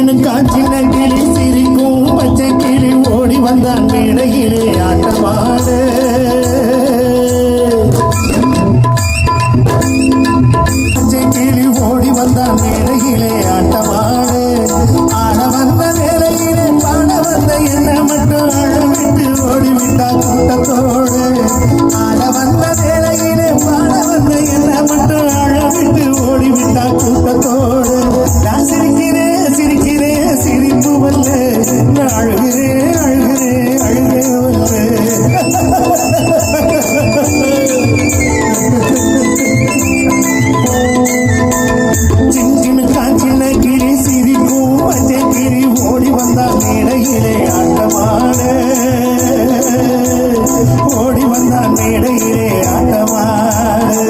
சின்னுக்கா காற்றில் கிளி சிரிக்கும் பச்சை கிளி ஓடி வந்தான் மேடையிலே ஆட்டமாடு பச்சை கிளி ஓடி வந்தான் மேடையிலே ஆட்டமாடு ஆட வந்த வேலையிலே பாட வந்த என்ன மட்டும் அழவிட்டு ஓடிவிட்டா கூட்டத்தோடு. ஆட வந்த வேலையிலே பாட வந்த என்ன மட்டும் அழவிட்டு ஓடிவிட்டா கூட்டத்தோடு. நான் அழுகிறேன் அழுகிறேன் அழுகே வல்ல சின்ன காஞ்சின கிளி சிரிக்கும் பச்சை கிளி ஓடி வந்தா மேடையிலே ஆட்டமாடு ஓடி வந்தா மேடையிலே ஆட்டமாடு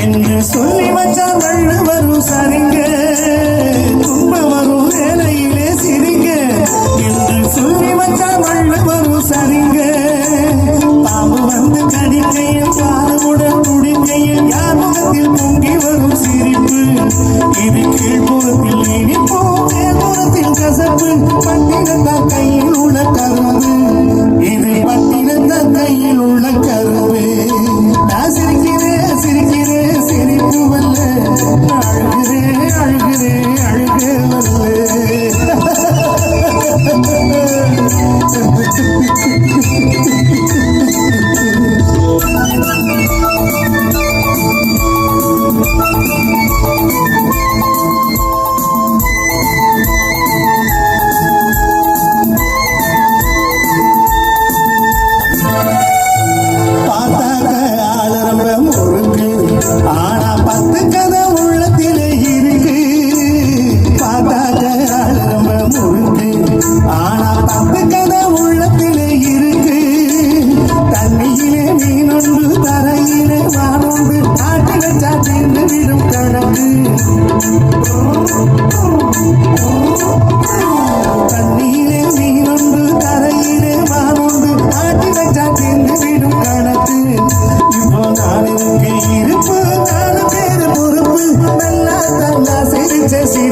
என்று சொல்லி வச்சால் வள்ளு வரும் சரிங்க. தும்ப வரும் வேலையிலே சிரிங்க. என்று சொல்லி வச்சால் வள்ளு வரும் சரிங்க. பாம்பு வந்து கடிக்கையில் பாலுடன் துடிக்கையில் யார் முகத்தில் பொங்கி வரும் சிரிப்பு. இது கீழ்ப்புறத்தில் இனிப்பு மேல்புறத்தில் கசப்பு. பட்டினத்தா கையில் உள்ள கரும்பு. இது ஆனா பத்து கதை உள்ளத்திலே இருக்கு. பார்த்தாக்க ஆள ரொம்ப முறுக்கு. ஆனா பத்து கதை உள்ளத்திலே இருக்கு. தண்ணியிலே மீனொன்று தரையிலே வானொன்று ஆட்டி வச்சா தீர்ந்து விடும் கணக்கு. చేసి